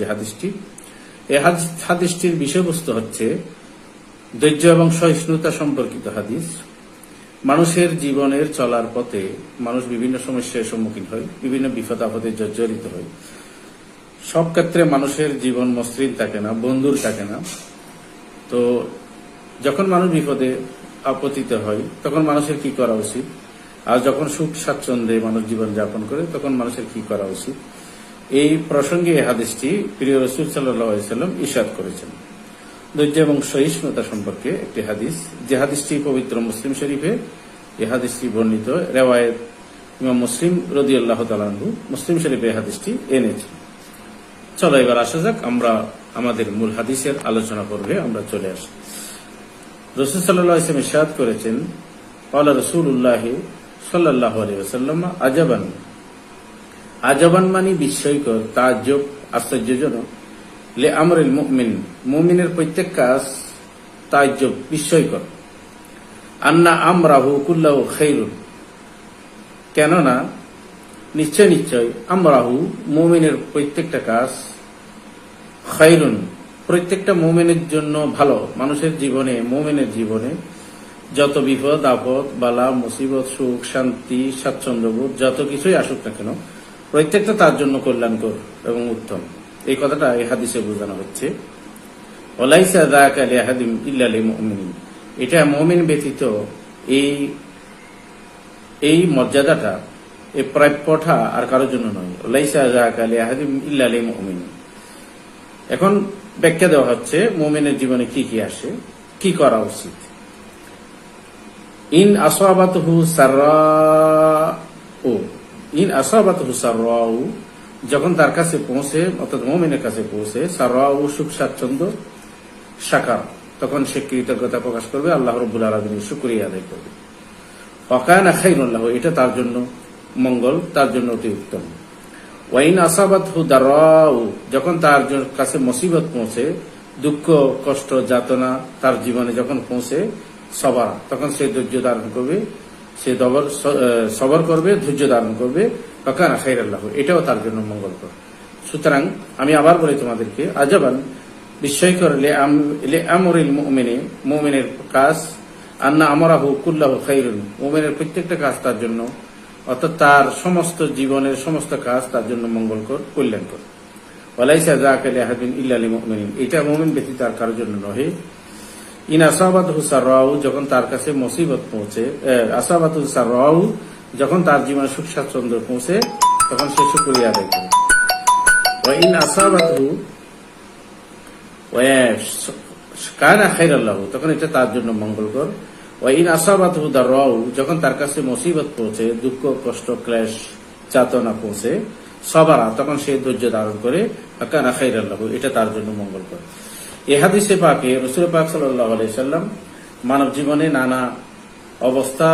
যে হাদিসটি হাদিস- হাদিসটির বিষয়বস্তু হচ্ছে ধৈর্য এবং সহিষ্ণুতা সম্পর্কিত হাদিস। মানুষের জীবনের চলার পথে মানুষ বিভিন্ন সমস্যার সম্মুখীন হয়, বিভিন্ন বিপদ আপদে জর্জরিত হয়। সব ক্ষেত্রে মানুষের জীবন মসৃণ থাকে না, বন্ধুর থাকে না। তো যখন মানুষ বিপদে আপতিত হয়, তখন মানুষের কি করা উচিত? আর যখন সুখ স্বাচ্ছন্দ্যে মানুষ জীবন যাপন করে, তখন মানুষের কি করা উচিত? এই প্রসঙ্গে হাদিসটি প্রিয় রসুল সাল্লাম ইশাদ করেছেন। ধৈর্য এবং সহিষ্ণুতা সম্পর্কে একটি হাদিস। যে হাদিসটি পবিত্র মুসলিম শরীফে, এই হাদিসটি বর্ণিত রেওয়ায়ত ইমাম মুসলিম রদি আল্লাহ তালাহু মুসলিম শরীফে এই হাদিসটি এনেছে চলো এবার আসা যাক, আমরা আমাদের মূল হাদিসের আলোচনা করবে আমরা চলে আসি। রসুল সাল্লাহ ইসলাম ইসাদ করেছেন আল্লাহ রসুল উল্লাহ সাল্লাহ আজাবান আজাবান মানি বিস্ময়কর, তাজ্জব, আশ্চর্যজনক। লে আমরিল মুমিন, মুমিনের প্রত্যেক কাজ তাজ্জব, বিস্ময়কর। আন্না আমরাহু কুল্লাহ খৈরুন কেননা, নিশ্চয় নিশ্চয়, আমরাহু মুমিনের প্রত্যেকটা কাজ খৈরুন প্রত্যেকটা মোমেনের জন্য ভালো। মানুষের জীবনে, মোমেনের জীবনে যত বিপদ, আপদ, বালা, মুসিবত, সুখ, শান্তি, স্বাচ্ছন্দ্যবোধ, যত কিছুই আসুক না কেন প্রত্যেকটা তার জন্য কল্যাণকর এবং উত্তম। এই কথাটা এই হাদিসে বোঝানো হচ্ছে। এটা মমিন ব্যতীত এই এই মর্যাদাটা এই প্রাপ্যটা আর কারোর জন্য নয়। মুমিন এখন ব্যাখ্যা দেওয়া হচ্ছে মোমেনের জীবনে কি কি আসে, কি করা উচিত। ইন আসাবাতহু সাররাউ ইন সাররাউ, যখন তার কাছে পৌঁছে, অর্থাৎ মোমেনের কাছে পৌঁছে, সাররাউ সুখ স্বাচ্ছন্দ্য সাকার তখন সে কৃতজ্ঞতা প্রকাশ করবে, আল্লাহ রব্বুল আলমিনের শুক্রিয়া আদায় করবে। অকায়না খাইনুল্লাহ এটা তার জন্য মঙ্গল, তার জন্য অতি উত্তম। ওয়াইন আসাবাত হু দারাউ যখন তার কাছে মুসিবত পৌঁছে, দুঃখ, কষ্ট, যাতনা তার জীবনে যখন পৌঁছে, সবার, তখন সে ধৈর্য ধারণ করবে। সে দবর সবর করবে, ধৈর্য ধারণ করবে। খাইর আল্লাহ এটাও তার জন্য মঙ্গলকর। সুতরাং আমি আবার বলি তোমাদেরকে, আজাবান বিস্ময়কর লে মুমিনে, মুমিনের কাজ, আন্না আমারাহু কুল্লাহু খাইরুন, মোমেনের প্রত্যেকটা কাজ তার জন্য, অর্থাৎ তার সমস্ত জীবনের সমস্ত কাজ তার জন্য মঙ্গলকর, কল্যাণকর। ওয়ালাইসা জাকাল আহাদিন ইল্লালি মুমিনিন, এটা মুমিন ব্যতীত আর কারোর জন্য নহে। ইন আসাবাত হুসার রাউ যখন তার কাছে মুসিবত পৌঁছে আসাবাত হুসার রাউ যখন তার জীবনে সুখ স্বাচ্ছন্দ্য পৌঁছে, তখন সে শুক্রিয়া আদায় করে। ওয়া ইন আসাবাতহু কানা খাইর আল্লাহ তখন এটা তার জন্য মঙ্গলকর। ওয়াইন আসাবাত রাউ যখন তার কাছে মুসিবত পৌঁছে, দুঃখ, কষ্ট, ক্লেশ, চাতনা পৌঁছে, সবারা, তখন সে ধৈর্য ধারণ করে কানা খাইর আল্লাহ এটা তার জন্য মঙ্গলকর। এ হাদিসে পাকে রসুল পাক আলাইসাল্লাম মানব জীবনে নানা অবস্থা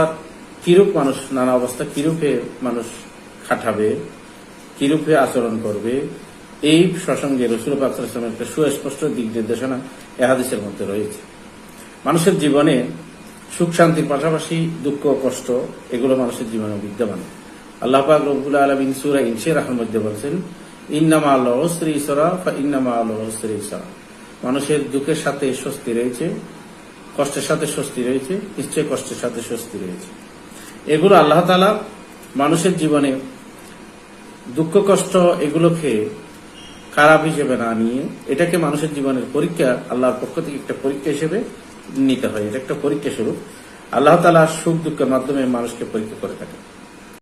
কিরূপ মানুষ, নানা অবস্থা কিরূপে মানুষ খাটাবে, কিরূপে আচরণ করবে, এই প্রসঙ্গে রসুল পাকসালামের একটা সুস্পষ্ট দিক নির্দেশনা এ হাদিসের মধ্যে রয়েছে। মানুষের জীবনে সুখ শান্তির পাশাপাশি দুঃখ, কষ্ট, এগুলো মানুষের জীবনে বিদ্যমান। আল্লাহ পাক রবুল্লা আলমিন সুরা ইনসির মধ্যে বলছেন, ইন্নামা আল্লাহ স্ত্রী ইসরা ইন্নামা আল্লাহ স্ত্রী ইসরা। মানুষের দুঃখের সাথে স্বস্তি রয়েছে, কষ্টের সাথে স্বস্তি রয়েছে, নিশ্চয় কষ্টের সাথে স্বস্তি রয়েছে। এগুলো আল্লাহ তালা মানুষের জীবনে দুঃখ, কষ্ট এগুলোকে খারাপ হিসেবে না নিয়ে এটাকে মানুষের জীবনের পরীক্ষা, আল্লাহর পক্ষ থেকে একটা পরীক্ষা হিসেবে নিতে হয়। এটা একটা পরীক্ষা স্বরূপ। আল্লাহ তালা সুখ, দুঃখের মাধ্যমে মানুষকে পরীক্ষা করে থাকে